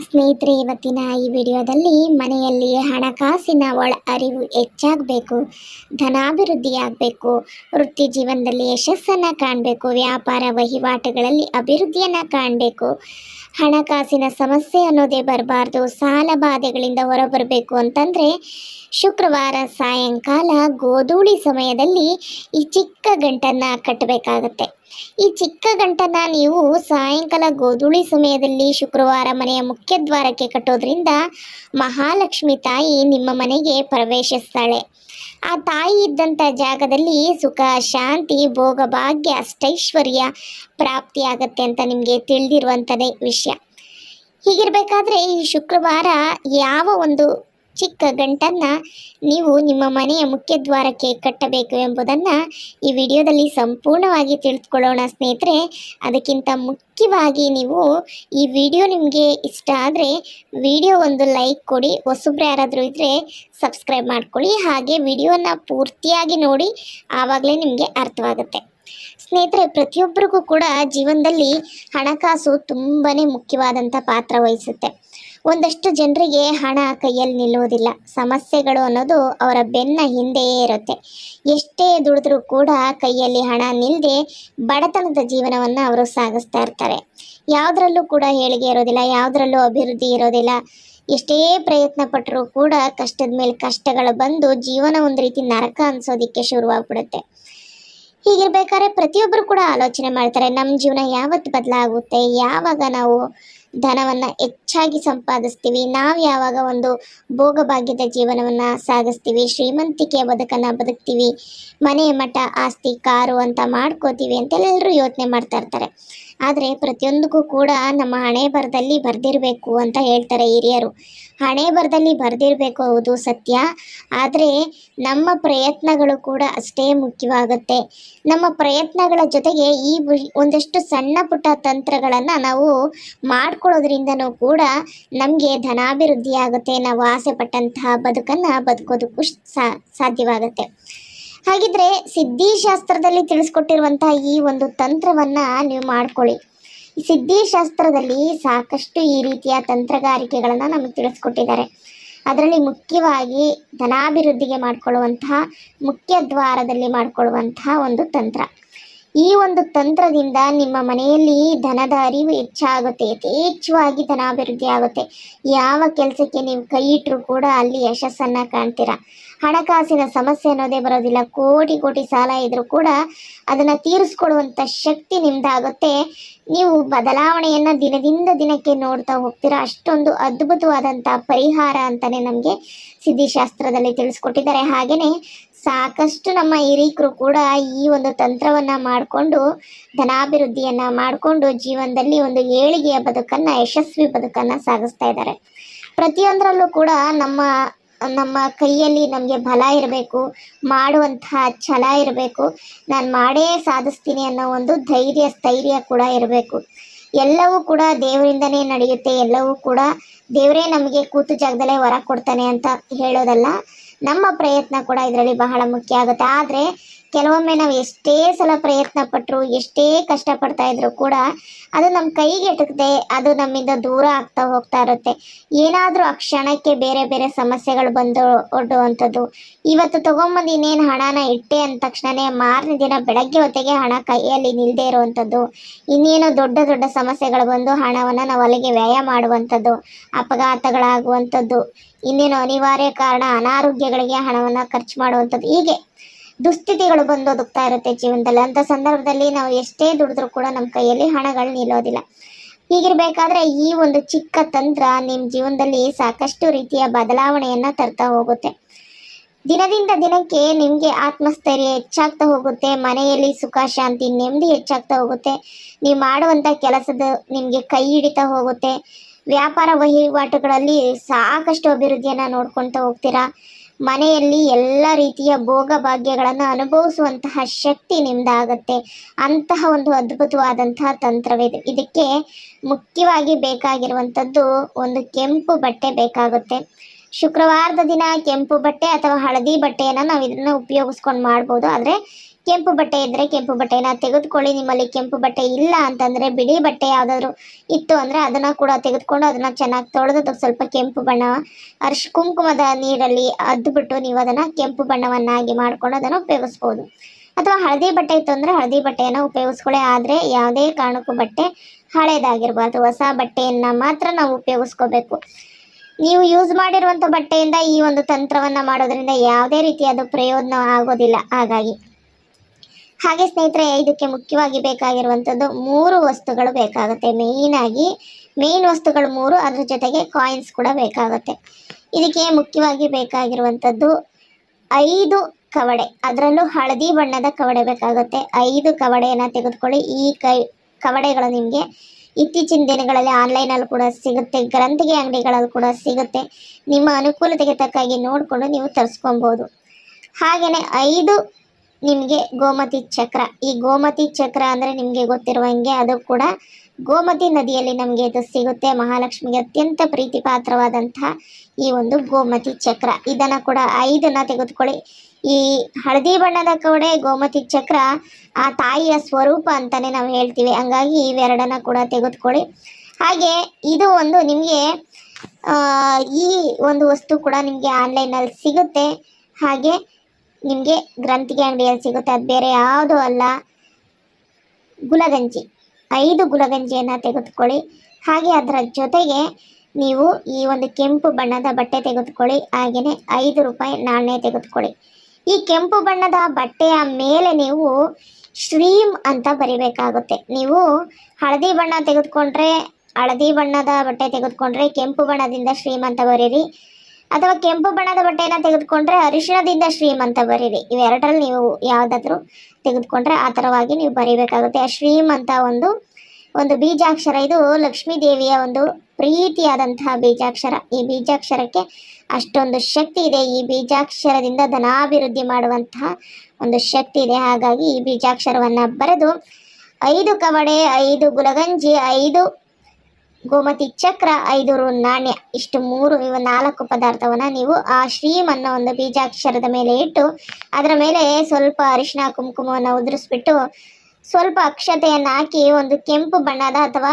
ಸ್ನೇಹಿತರೆ, ಇವತ್ತಿನ ಈ ವಿಡಿಯೋದಲ್ಲಿ ಮನೆಯಲ್ಲಿ ಹಣಕಾಸಿನ ಒಳ ಅರಿವು ಹೆಚ್ಚಾಗಬೇಕು ಧನಾಭಿವೃದ್ಧಿ ಆಗಬೇಕು ವೃತ್ತಿ ಜೀವನದಲ್ಲಿ ಯಶಸ್ಸನ್ನು ಕಾಣಬೇಕು, ವ್ಯಾಪಾರ ವಹಿವಾಟುಗಳಲ್ಲಿ ಅಭಿವೃದ್ಧಿಯನ್ನು ಕಾಣಬೇಕು. ಹಣಕಾಸಿನ ಸಮಸ್ಯೆ ಅನ್ನೋದೇ ಬರಬಾರ್ದು, ಸಾಲ ಬಾಧೆಗಳಿಂದ ಹೊರಬರಬೇಕು ಅಂತಂದರೆ ಶುಕ್ರವಾರ ಸಾಯಂಕಾಲ ಗೋಧೂಳಿ ಸಮಯದಲ್ಲಿ ಈ ಚಿಕ್ಕ ಗಂಟನ್ನು ಕಟ್ಟಬೇಕಾಗತ್ತೆ. ಈ ಚಿಕ್ಕ ಗಂಟನ್ನ ನೀವು ಸಾಯಂಕಾಲ ಗೋಧುಳಿ ಸಮಯದಲ್ಲಿ ಶುಕ್ರವಾರ ಮನೆಯ ಮುಖ್ಯ ದ್ವಾರಕ್ಕೆ ಕಟ್ಟೋದ್ರಿಂದ ಮಹಾಲಕ್ಷ್ಮಿ ತಾಯಿ ನಿಮ್ಮ ಮನೆಗೆ ಪ್ರವೇಶಿಸ್ತಾಳೆ. ಆ ತಾಯಿ ಇದ್ದಂಥ ಜಾಗದಲ್ಲಿ ಸುಖ, ಶಾಂತಿ, ಭೋಗ, ಭಾಗ್ಯ, ಅಷ್ಟೈಶ್ವರ್ಯ ಪ್ರಾಪ್ತಿಯಾಗತ್ತೆ ಅಂತ ನಿಮಗೆ ತಿಳಿದಿರುವಂಥದ್ದೇ ವಿಷಯ. ಹೀಗಿರಬೇಕಾದ್ರೆ ಈ ಶುಕ್ರವಾರ ಯಾವ ಒಂದು ಚಿಕ್ಕ ಗಂಟನ್ನು ನೀವು ನಿಮ್ಮ ಮನೆಯ ಮುಖ್ಯ ದ್ವಾರಕ್ಕೆ ಕಟ್ಟಬೇಕು ಎಂಬುದನ್ನು ಈ ವಿಡಿಯೋದಲ್ಲಿ ಸಂಪೂರ್ಣವಾಗಿ ತಿಳಿದುಕೊಳ್ಳೋಣ ಸ್ನೇಹಿತರೆ. ಅದಕ್ಕಿಂತ ಮುಖ್ಯವಾಗಿ ನೀವು ಈ ವಿಡಿಯೋ ನಿಮಗೆ ಇಷ್ಟ ಆದರೆ ವಿಡಿಯೋ ಒಂದು ಲೈಕ್ ಕೊಡಿ, ಹೊಸಬ್ರು ಯಾರಾದರೂ ಇದ್ದರೆ ಸಬ್ಸ್ಕ್ರೈಬ್ ಮಾಡ್ಕೊಳ್ಳಿ, ಹಾಗೆ ವಿಡಿಯೋನ ಪೂರ್ತಿಯಾಗಿ ನೋಡಿ ಆವಾಗಲೇ ನಿಮಗೆ ಅರ್ಥವಾಗುತ್ತೆ. ಸ್ನೇಹಿತರೆ, ಪ್ರತಿಯೊಬ್ಬರಿಗೂ ಕೂಡ ಜೀವನದಲ್ಲಿ ಹಣಕಾಸು ತುಂಬಾ ಮುಖ್ಯವಾದಂಥ ಪಾತ್ರ ವಹಿಸುತ್ತೆ. ಒಂದಷ್ಟು ಜನರಿಗೆ ಹಣ ಕೈಯಲ್ಲಿ ನಿಲ್ಲುವುದಿಲ್ಲ. ಸಮಸ್ಯೆಗಳು ಅನ್ನೋದು ಅವರ ಬೆನ್ನ ಹಿಂದೆಯೇ ಇರುತ್ತೆ. ಎಷ್ಟೇ ದುಡಿದ್ರೂ ಕೂಡ ಕೈಯಲ್ಲಿ ಹಣ ನಿಲ್ಲದೆ ಬಡತನದ ಜೀವನವನ್ನು ಅವರು ಸಾಗಿಸ್ತಾ ಇರ್ತಾರೆ. ಯಾವುದರಲ್ಲೂ ಕೂಡ ಹೇಳಿಗೆ ಇರೋದಿಲ್ಲ, ಯಾವುದರಲ್ಲೂ ಅಭಿವೃದ್ಧಿ ಇರೋದಿಲ್ಲ. ಎಷ್ಟೇ ಪ್ರಯತ್ನ ಪಟ್ಟರೂ ಕೂಡ ಕಷ್ಟದ ಮೇಲೆ ಕಷ್ಟಗಳು ಬಂದು ಜೀವನ ಒಂದು ರೀತಿ ನರಕ ಅನ್ಸೋದಿಕ್ಕೆ ಶುರುವಾಗ್ಬಿಡುತ್ತೆ. ಹೀಗಿರ್ಬೇಕಾದ್ರೆ ಪ್ರತಿಯೊಬ್ಬರು ಕೂಡ ಆಲೋಚನೆ ಮಾಡ್ತಾರೆ ನಮ್ಮ ಜೀವನ ಯಾವತ್ತು ಬದಲಾಗುತ್ತೆ, ಯಾವಾಗ ನಾವು ಧನವನ್ನು ಹೆಚ್ಚಾಗಿ ಸಂಪಾದಿಸ್ತೀವಿ. ನಾವು ಯಾವಾಗ ಒಂದು ಭೋಗಭಾಗ್ಯದ ಜೀವನವನ್ನು ಸಾಗಿಸ್ತೀವಿ, ಶ್ರೀಮಂತಿಕೆಯ ಬದುಕನ್ನು ಬದುಕ್ತೀವಿ, ಮನೆ, ಮಠ, ಆಸ್ತಿ, ಕಾರು ಅಂತ ಮಾಡ್ಕೋತೀವಿ ಅಂತೆಲ್ಲರೂ ಯೋಚನೆ ಮಾಡ್ತಾ ಇರ್ತಾರೆ. ಆದರೆ ಪ್ರತಿಯೊಂದಕ್ಕೂ ಕೂಡ ನಮ್ಮ ಹಣೆ ಬರದಲ್ಲಿ ಬರೆದಿರಬೇಕು ಅಂತ ಹೇಳ್ತಾರೆ ಹಿರಿಯರು. ಹಣೆ ಬರದಲ್ಲಿ ಬರೆದಿರಬೇಕು ಹೌದು ಸತ್ಯ. ಆದರೆ ನಮ್ಮ ಪ್ರಯತ್ನಗಳು ಕೂಡ ಅಷ್ಟೇ ಮುಖ್ಯವಾಗುತ್ತೆ. ನಮ್ಮ ಪ್ರಯತ್ನಗಳ ಜೊತೆಗೆ ಈ ಒಂದಷ್ಟು ಸಣ್ಣ ಪುಟ್ಟ ತಂತ್ರಗಳನ್ನು ನಾವು ಮಾಡ್ಕೊಳ್ಳೋದ್ರಿಂದನೂ ಕೂಡ ನಮಗೆ ಧನಾಭಿವೃದ್ಧಿ ಆಗುತ್ತೆ. ನಾವು ಆಸೆ ಪಟ್ಟಂತಹ ಬದುಕನ್ನು ಬದುಕೋದಕ್ಕೂ ಸಾಧ್ಯವಾಗುತ್ತೆ. ಹಾಗಿದ್ರೆ ಸಿದ್ಧಿಶಾಸ್ತ್ರದಲ್ಲಿ ತಿಳಿಸ್ಕೊಟ್ಟಿರುವಂತಹ ಈ ಒಂದು ತಂತ್ರವನ್ನು ನೀವು ಮಾಡ್ಕೊಳ್ಳಿ. ಸಿದ್ಧಿಶಾಸ್ತ್ರದಲ್ಲಿ ಸಾಕಷ್ಟು ಈ ರೀತಿಯ ತಂತ್ರಗಾರಿಕೆಗಳನ್ನು ನಮಗೆ ತಿಳಿಸ್ಕೊಟ್ಟಿದ್ದಾರೆ. ಅದರಲ್ಲಿ ಮುಖ್ಯವಾಗಿ ಧನಾಭಿವೃದ್ಧಿಗೆ ಮಾಡಿಕೊಳ್ಳುವಂತಹ, ಮುಖ್ಯ ದ್ವಾರದಲ್ಲಿ ಮಾಡಿಕೊಳ್ಳುವಂತಹ ಒಂದು ತಂತ್ರ. ಈ ಒಂದು ತಂತ್ರದಿಂದ ನಿಮ್ಮ ಮನೆಯಲ್ಲಿ ಧನದ ಅರಿವು ಹೆಚ್ಚಾಗುತ್ತೆ, ಯಥೇಚ್ಛವಾಗಿ ಧನಾಭಿವೃದ್ಧಿ ಆಗುತ್ತೆ. ಯಾವ ಕೆಲಸಕ್ಕೆ ನೀವು ಕೈ ಇಟ್ಟರೂ ಕೂಡ ಅಲ್ಲಿ ಯಶಸ್ಸನ್ನು ಕಾಣ್ತೀರಾ. ಹಣಕಾಸಿನ ಸಮಸ್ಯೆ ಅನ್ನೋದೇ ಬರೋದಿಲ್ಲ. ಕೋಟಿ ಕೋಟಿ ಸಾಲ ಇದ್ರೂ ಕೂಡ ಅದನ್ನು ತೀರಿಸ್ಕೊಡುವಂಥ ಶಕ್ತಿ ನಿಮ್ದಾಗುತ್ತೆ. ನೀವು ಬದಲಾವಣೆಯನ್ನು ದಿನದಿಂದ ದಿನಕ್ಕೆ ನೋಡ್ತಾ ಹೋಗ್ತೀರಾ? ಅಷ್ಟೊಂದು ಅದ್ಭುತವಾದಂಥ ಪರಿಹಾರ ಅಂತಲೇ ನಮಗೆ ಸಿದ್ಧಿಶಾಸ್ತ್ರದಲ್ಲಿ ತಿಳಿಸ್ಕೊಟ್ಟಿದ್ದಾರೆ. ಹಾಗೆಯೇ ಸಾಕಷ್ಟು ನಮ್ಮ ಹಿರೀಕರು ಕೂಡ ಈ ಒಂದು ತಂತ್ರವನ್ನು ಮಾಡಿಕೊಂಡು, ಧನಾಭಿವೃದ್ಧಿಯನ್ನು ಮಾಡಿಕೊಂಡು ಜೀವನದಲ್ಲಿ ಒಂದು ಏಳಿಗೆಯ ಬದುಕನ್ನು, ಯಶಸ್ವಿ ಬದುಕನ್ನು ಸಾಗಿಸ್ತಾ ಇದ್ದಾರೆ. ಪ್ರತಿಯೊಂದರಲ್ಲೂ ಕೂಡ ನಮ್ಮ ನಮ್ಮ ಕೈಯಲ್ಲಿ ನಮಗೆ ಬಲ ಇರಬೇಕು ಮಾಡುವಂತಹ ಛಲ ಇರಬೇಕು. ನಾನು ಮಾಡೇ ಸಾಧಿಸ್ತೀನಿ ಅನ್ನೋ ಒಂದು ಧೈರ್ಯ, ಸ್ಥೈರ್ಯ ಕೂಡ ಇರಬೇಕು. ಎಲ್ಲವೂ ಕೂಡ ದೇವರಿಂದನೇ ನಡೆಯುತ್ತೆ, ಎಲ್ಲವೂ ಕೂಡ ದೇವರೇ ನಮಗೆ ಕೂತು ಜಾಗದಲ್ಲೇ ವರ ಕೊಡ್ತಾನೆ ಅಂತ ಹೇಳೋದಲ್ಲ, ನಮ್ಮ ಪ್ರಯತ್ನ ಕೂಡ ಇದರಲ್ಲಿ ಬಹಳ ಮುಖ್ಯ ಆಗುತ್ತೆ. ಆದರೆ ಕೆಲವೊಮ್ಮೆ ನಾವು ಎಷ್ಟೇ ಸಲ ಪ್ರಯತ್ನ ಪಟ್ಟರು ಎಷ್ಟೇ ಕಷ್ಟಪಡ್ತಾ ಇದ್ರು ಕೂಡ ಅದು ನಮ್ಮ ಕೈಗೆ ಎಟಕದೆ, ಅದು ನಮ್ಮಿಂದ ದೂರ ಆಗ್ತಾ ಹೋಗ್ತಾ ಇರುತ್ತೆ. ಏನಾದರೂ ಆ ಕ್ಷಣಕ್ಕೆ ಬೇರೆ ಬೇರೆ ಸಮಸ್ಯೆಗಳು ಬಂದು ಒಡ್ಡುವಂಥದ್ದು. ಇವತ್ತು ತೊಗೊಂಬಂದು ಇನ್ನೇನು ಹಣನ ಇಟ್ಟೆ ಅಂದ ತಕ್ಷಣನೇ ಮಾರನೇ ದಿನ ಬೆಳಗ್ಗೆ ಹೊತ್ತಿಗೆ ಹಣ ಕೈಯಲ್ಲಿ ನಿಲ್ಲದೆ ಇರುವಂಥದ್ದು. ಇನ್ನೇನು ದೊಡ್ಡ ದೊಡ್ಡ ಸಮಸ್ಯೆಗಳು ಬಂದು ಹಣವನ್ನು ನಾವು ಅಲ್ಲಿಗೆ ವ್ಯಯ ಮಾಡುವಂಥದ್ದು, ಅಪಘಾತಗಳಾಗುವಂಥದ್ದು. ಇನ್ನೇನು ಅನಿವಾರ್ಯ ಕಾರಣ ಅನಾರೋಗ್ಯಗಳಿಗೆ ಹಣವನ್ನು ಖರ್ಚು ಮಾಡುವಂಥದ್ದು. ಹೀಗೆ ದುಸ್ಥಿತಿಗಳು ಬಂದು ಒದಗ್ತಾ ಇರುತ್ತೆ ಜೀವನದಲ್ಲಿ. ಅಂತ ಸಂದರ್ಭದಲ್ಲಿ ನಾವು ಎಷ್ಟೇ ದುಡಿದ್ರು ಕೂಡ ನಮ್ಮ ಕೈಯಲ್ಲಿ ಹಣಗಳು ನಿಲ್ಲೋದಿಲ್ಲ. ಹೀಗಿರ್ಬೇಕಾದ್ರೆ ಈ ಒಂದು ಚಿಕ್ಕ ತಂತ್ರ ನಿಮ್ಮ ಜೀವನದಲ್ಲಿ ಸಾಕಷ್ಟು ರೀತಿಯ ಬದಲಾವಣೆಯನ್ನು ತರ್ತಾ ಹೋಗುತ್ತೆ. ದಿನದಿಂದ ದಿನಕ್ಕೆ ನಿಮಗೆ ಆತ್ಮಸ್ಥೈರ್ಯ ಹೆಚ್ಚಾಗ್ತಾ ಹೋಗುತ್ತೆ. ಮನೆಯಲ್ಲಿ ಸುಖ, ಶಾಂತಿ ನೆಮ್ಮದಿ ಹೆಚ್ಚಾಗ್ತಾ ಹೋಗುತ್ತೆ. ನೀವು ಮಾಡುವಂಥ ಕೆಲಸದ ನಿಮಗೆ ಕೈ ಹಿಡಿತಾ ಹೋಗುತ್ತೆ. ವ್ಯಾಪಾರ ವಹಿವಾಟುಗಳಲ್ಲಿ ಸಾಕಷ್ಟು ಅಭಿವೃದ್ಧಿಯನ್ನ ನೋಡ್ಕೊಳ್ತಾ ಹೋಗ್ತೀರಾ? ಮನೆಯಲ್ಲಿ ಎಲ್ಲ ರೀತಿಯ ಭೋಗ ಭಾಗ್ಯಗಳನ್ನು ಅನುಭವಿಸುವಂತಹ ಶಕ್ತಿ ನಿಮ್ದಾಗತ್ತೆ. ಅಂತಹ ಒಂದು ಅದ್ಭುತವಾದಂತಹ ತಂತ್ರವಿದೆ ಇದಕ್ಕೆ ಮುಖ್ಯವಾಗಿ ಬೇಕಾಗಿರುವಂಥದ್ದು ಒಂದು ಕೆಂಪು ಬಟ್ಟೆ ಬೇಕಾಗುತ್ತೆ. ಶುಕ್ರವಾರದ ದಿನ ಕೆಂಪು ಬಟ್ಟೆ ಅಥವಾ ಹಳದಿ ಬಟ್ಟೆಯನ್ನು ನಾವು ಇದನ್ನು ಉಪಯೋಗಿಸ್ಕೊಂಡು ಮಾಡ್ಬೋದು. ಆದರೆ ಕೆಂಪು ಬಟ್ಟೆ ಇದ್ದರೆ ಕೆಂಪು ಬಟ್ಟೆನ ತೆಗೆದುಕೊಳ್ಳಿ. ನಿಮ್ಮಲ್ಲಿ ಕೆಂಪು ಬಟ್ಟೆ ಇಲ್ಲ ಅಂತಂದರೆ ಬಿಳಿ ಬಟ್ಟೆ ಯಾವುದಾದ್ರೂ ಇತ್ತು ಅಂದರೆ ಅದನ್ನು ಕೂಡ ತೆಗೆದುಕೊಂಡು ಅದನ್ನು ಚೆನ್ನಾಗಿ ತೊಳೆದು ಅದಕ್ಕೆ ಸ್ವಲ್ಪ ಕೆಂಪು ಬಣ್ಣ, ಅರ್ಶ ಕುಂಕುಮದ ನೀರಲ್ಲಿ ಅದ್ದುಬಿಟ್ಟು ನೀವು ಅದನ್ನು ಕೆಂಪು ಬಣ್ಣವನ್ನಾಗಿ ಮಾಡ್ಕೊಂಡು ಅದನ್ನು ಉಪಯೋಗಿಸ್ಬೋದು. ಅಥವಾ ಹಳದಿ ಬಟ್ಟೆ ಇತ್ತು ಅಂದರೆ ಹಳದಿ ಬಟ್ಟೆಯನ್ನು ಉಪಯೋಗಿಸ್ಕೊಳ್ಳಿ. ಆದರೆ ಯಾವುದೇ ಕಾರಣಕ್ಕೂ ಬಟ್ಟೆ ಹಳೇದಾಗಿರ್ಬಾರ್ದು. ಹೊಸ ಬಟ್ಟೆಯನ್ನು ಮಾತ್ರ ನಾವು ಉಪಯೋಗಿಸ್ಕೋಬೇಕು. ನೀವು ಯೂಸ್ ಮಾಡಿರುವಂಥ ಬಟ್ಟೆಯಿಂದ ಈ ಒಂದು ತಂತ್ರವನ್ನು ಮಾಡೋದ್ರಿಂದ ಯಾವುದೇ ರೀತಿಯಾದ ಪ್ರಯೋಜನ ಆಗೋದಿಲ್ಲ. ಹಾಗಾಗಿ ಹಾಗೆ ಸ್ನೇಹಿತರೆ, ಇದಕ್ಕೆ ಮುಖ್ಯವಾಗಿ ಬೇಕಾಗಿರುವಂಥದ್ದು ಮೂರು ವಸ್ತುಗಳು ಬೇಕಾಗುತ್ತೆ. ಮೇಯ್ನಾಗಿ ಮೇಯ್ನ್ ವಸ್ತುಗಳು ಮೂರು, ಅದ್ರ ಜೊತೆಗೆ ಕಾಯಿನ್ಸ್ ಕೂಡ ಬೇಕಾಗುತ್ತೆ. ಇದಕ್ಕೆ ಮುಖ್ಯವಾಗಿ ಬೇಕಾಗಿರುವಂಥದ್ದು ಐದು ಕವಡೆ. ಅದರಲ್ಲೂ ಹಳದಿ ಬಣ್ಣದ ಕವಡೆ ಬೇಕಾಗುತ್ತೆ. ಐದು ಕವಡೆಯನ್ನು ತೆಗೆದುಕೊಳ್ಳಿ. ಈ ಕೈ, ಕವಡೆಗಳು ನಿಮಗೆ ಇತ್ತೀಚಿನ ದಿನಗಳಲ್ಲಿ ಆನ್ಲೈನಲ್ಲಿ ಕೂಡ ಸಿಗುತ್ತೆ. ಗ್ರಂಥಿಗೆ, ಅಂಗಡಿಗಳಲ್ಲಿ ಕೂಡ ಸಿಗುತ್ತೆ. ನಿಮ್ಮ ಅನುಕೂಲತೆಗೆ ತಕ್ಕಾಗಿ ನೋಡಿಕೊಂಡು ನೀವು ತರಿಸ್ಕೊಬೋದು. ಹಾಗೆಯೇ ಐದು ನಿಮಗೆ ಗೋಮತಿ ಚಕ್ರ. ಈ ಗೋಮತಿ ಚಕ್ರ ಅಂದರೆ ನಿಮಗೆ ಗೊತ್ತಿರುವಂಗೆ ಅದು ಕೂಡ ಗೋಮತಿ ನದಿಯಲ್ಲಿ ನಮಗೆ ಇದು ಸಿಗುತ್ತೆ. ಮಹಾಲಕ್ಷ್ಮಿಗೆ ಅತ್ಯಂತ ಪ್ರೀತಿ ಪಾತ್ರವಾದಂತಹ ಈ ಒಂದು ಗೋಮತಿ ಚಕ್ರ. ಇದನ್ನು ಕೂಡ ಐದನ್ನು ತೆಗೆದುಕೊಳ್ಳಿ. ಈ ಹಳದಿ ಬಣ್ಣದ ಕೌಡೆ ಗೋಮತಿ ಚಕ್ರ ಆ ತಾಯಿಯ ಸ್ವರೂಪ ಅಂತಲೇ ನಾವು ಹೇಳ್ತೀವಿ. ಹಂಗಾಗಿ ಇವೆರಡನ್ನ ಕೂಡ ತೆಗೆದುಕೊಳ್ಳಿ. ಹಾಗೆ ಇದು ಒಂದು ನಿಮಗೆ ಈ ಒಂದು ವಸ್ತು ಕೂಡ ನಿಮಗೆ ಆನ್ಲೈನಲ್ಲಿ ಸಿಗುತ್ತೆ. ಹಾಗೆ ನಿಮಗೆ ಗ್ರಂಥಿಗೆ ಅಂಗಡಿಯಲ್ಲಿ ಸಿಗುತ್ತೆ? ಅದು ಬೇರೆ ಯಾವುದೂ ಅಲ್ಲ. ಗುಲಗಂಜಿ. ಐದು ಗುಲಗಂಜಿಯನ್ನು ತೆಗೆದುಕೊಳ್ಳಿ. ಹಾಗೆ ಅದರ ಜೊತೆಗೆ ನೀವು ಈ ಒಂದು ಕೆಂಪು ಬಣ್ಣದ ಬಟ್ಟೆ ತೆಗೆದುಕೊಳ್ಳಿ. ಹಾಗೆಯೇ ಐದು ರೂಪಾಯಿ ನಾಣ್ಯ ತೆಗೆದುಕೊಳ್ಳಿ. ಈ ಕೆಂಪು ಬಣ್ಣದ ಬಟ್ಟೆಯ ಮೇಲೆ ನೀವು ಶ್ರೀಮ್ ಅಂತ ಬರಿಬೇಕಾಗುತ್ತೆ. ನೀವು ಹಳದಿ ಬಣ್ಣ ತೆಗೆದುಕೊಂಡ್ರೆ, ಹಳದಿ ಬಣ್ಣದ ಬಟ್ಟೆ ತೆಗೆದುಕೊಂಡ್ರೆ ಕೆಂಪು ಬಣ್ಣದಿಂದ ಶ್ರೀಮ್ ಅಂತ ಬರೀರಿ. ಅಥವಾ ಕೆಂಪು ಬಣ್ಣದ ಬಟ್ಟೆಯನ್ನು ತೆಗೆದುಕೊಂಡ್ರೆ ಅರಿಶಿಣದಿಂದ ಶ್ರೀಮಂತ ಬರೀರಿ. ಇವೆರಡರಲ್ಲಿ ನೀವು ಯಾವುದಾದ್ರೂ ತೆಗೆದುಕೊಂಡ್ರೆ ಆ ಥರವಾಗಿ ನೀವು ಬರೀಬೇಕಾಗುತ್ತೆ. ಆ ಶ್ರೀಮ್ ಅಂತ ಒಂದು ಒಂದು ಬೀಜಾಕ್ಷರ. ಇದು ಲಕ್ಷ್ಮೀ ದೇವಿಯ ಒಂದು ಪ್ರೀತಿಯಾದಂತಹ ಬೀಜಾಕ್ಷರ. ಈ ಬೀಜಾಕ್ಷರಕ್ಕೆ ಅಷ್ಟೊಂದು ಶಕ್ತಿ ಇದೆ. ಈ ಬೀಜಾಕ್ಷರದಿಂದ ಧನಾಭಿವೃದ್ಧಿ ಮಾಡುವಂತಹ ಒಂದು ಶಕ್ತಿ ಇದೆ. ಹಾಗಾಗಿ ಈ ಬೀಜಾಕ್ಷರವನ್ನು ಬರೆದು ಐದು ಕವಡೆ, ಐದು ಗುಲಗಂಜಿ, ಐದು ಗೋಮತಿ ಚಕ್ರ ಐದು ರು ನಾಣ್ಯ. ಇಷ್ಟು ಮೂರು ಇವು ನಾಲ್ಕು ಪದಾರ್ಥವನ್ನು ನೀವು ಆ ಶ್ರೀಮ್ ಅನ್ನೋ ಒಂದು ಬೀಜಾಕ್ಷರದ ಮೇಲೆ ಇಟ್ಟು, ಅದರ ಮೇಲೆ ಸ್ವಲ್ಪ ಅರಿಶಿನ ಕುಂಕುಮವನ್ನು ಉದುರಿಸ್ಬಿಟ್ಟು, ಸ್ವಲ್ಪ ಅಕ್ಷತೆಯನ್ನು ಹಾಕಿ ಒಂದು ಕೆಂಪು ಬಣ್ಣದ ಅಥವಾ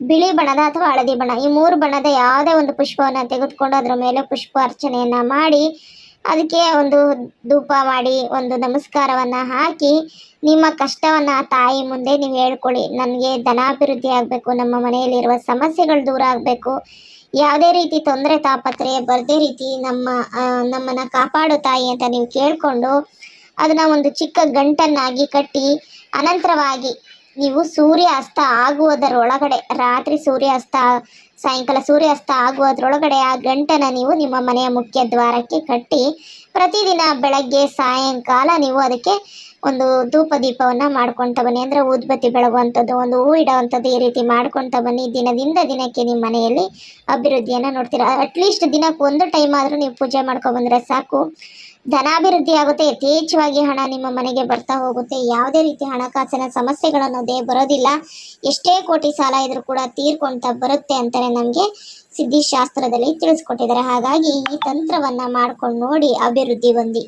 ಬಿಳಿ ಬಣ್ಣದ ಅಥವಾ ಹಳದಿ ಬಣ್ಣ. ಈ ಮೂರು ಬಣ್ಣದ ಯಾವುದೇ ಒಂದು ಪುಷ್ಪವನ್ನು ತೆಗೆದುಕೊಂಡು ಅದರ ಮೇಲೆ ಪುಷ್ಪ ಅರ್ಚನೆಯನ್ನು ಮಾಡಿ ಅದಕ್ಕೆ ಒಂದು ಧೂಪ ಮಾಡಿ, ಒಂದು ನಮಸ್ಕಾರವನ್ನು ಹಾಕಿ, ನಿಮ್ಮ ಕಷ್ಟವನ್ನು ತಾಯಿ ಮುಂದೆ ನೀವು ಹೇಳ್ಕೊಳ್ಳಿ. ನನಗೆ ಧನಾಭಿವೃದ್ಧಿ ಆಗಬೇಕು, ನಮ್ಮ ಮನೆಯಲ್ಲಿರುವ ಸಮಸ್ಯೆಗಳು ದೂರ ಆಗಬೇಕು. ಯಾವುದೇ ರೀತಿ ತೊಂದರೆ ತಾಪತ್ರೆ, ಬರದೇ ರೀತಿ ನಮ್ಮ ನಮ್ಮನ್ನು ಕಾಪಾಡು ತಾಯಿ ಅಂತ ನೀವು ಕೇಳಿಕೊಂಡು, ಅದನ್ನ ಒಂದು ಚಿಕ್ಕ ಗಂಟನ್ನಾಗಿ ಕಟ್ಟಿ, ಅನಂತರವಾಗಿ ನೀವು ಸೂರ್ಯಾಸ್ತ ಆಗುವುದರೊಳಗಡೆ, ರಾತ್ರಿ ಸೂರ್ಯಾಸ್ತ ಸಾಯಂಕಾಲ ಸೂರ್ಯಾಸ್ತ ಆಗುವುದರೊಳಗಡೆ ಆ ಗಂಟನ ನೀವು ನಿಮ್ಮ ಮನೆಯ ಮುಖ್ಯ ದ್ವಾರಕ್ಕೆ ಕಟ್ಟಿ ಪ್ರತಿದಿನ ಬೆಳಗ್ಗೆ ಸಾಯಂಕಾಲ ನೀವು ಅದಕ್ಕೆ ಒಂದು ಧೂಪ ದೀಪವನ್ನು ಮಾಡ್ಕೊಳ್ತಾ ಬನ್ನಿ. ಅಂದರೆ ಊದ್ಬತ್ತಿ ಬೆಳಗುವಂಥದ್ದು, ಒಂದು ಹೂ ಇಡುವಂಥದ್ದು ಈ ರೀತಿ ಮಾಡ್ಕೊಳ್ತಾ ಬನ್ನಿ. ದಿನದಿಂದ ದಿನಕ್ಕೆ ನಿಮ್ಮ ಮನೆಯಲ್ಲಿ ಅಭಿವೃದ್ಧಿಯನ್ನು ನೋಡ್ತೀರ. ಅಟ್ಲೀಸ್ಟ್ ದಿನಕ್ಕೆ ಒಂದು ಟೈಮ್ ಆದರೂ ನೀವು ಪೂಜೆ ಮಾಡ್ಕೊಬಂದ್ರೆ ಸಾಕು. ಧನಾಭಿವೃದ್ಧಿ ಆಗುತ್ತೆ, ಯಥೇಚ್ಛವಾಗಿ ಹಣ ನಿಮ್ಮ ಮನೆಗೆ ಬರ್ತಾ ಹೋಗುತ್ತೆ. ಯಾವುದೇ ರೀತಿ ಹಣಕಾಸಿನ ಸಮಸ್ಯೆಗಳು ಅನ್ನೋದೇ ಬರೋದಿಲ್ಲ. ಎಷ್ಟೇ ಕೋಟಿ ಸಾಲ ಇದ್ರೂ ಕೂಡ ತೀರ್ಕೊಂತ ಬರುತ್ತೆ ಅಂತಲೇ ನಮಗೆ ಸಿದ್ಧಿಶಾಸ್ತ್ರದಲ್ಲಿ ತಿಳಿಸ್ಕೊಟ್ಟಿದ್ದಾರೆ. ಹಾಗಾಗಿ ಈ ತಂತ್ರವನ್ನ ಮಾಡ್ಕೊಂಡು ನೋಡಿ ಅಭಿವೃದ್ಧಿ ಹೊಂದಿ.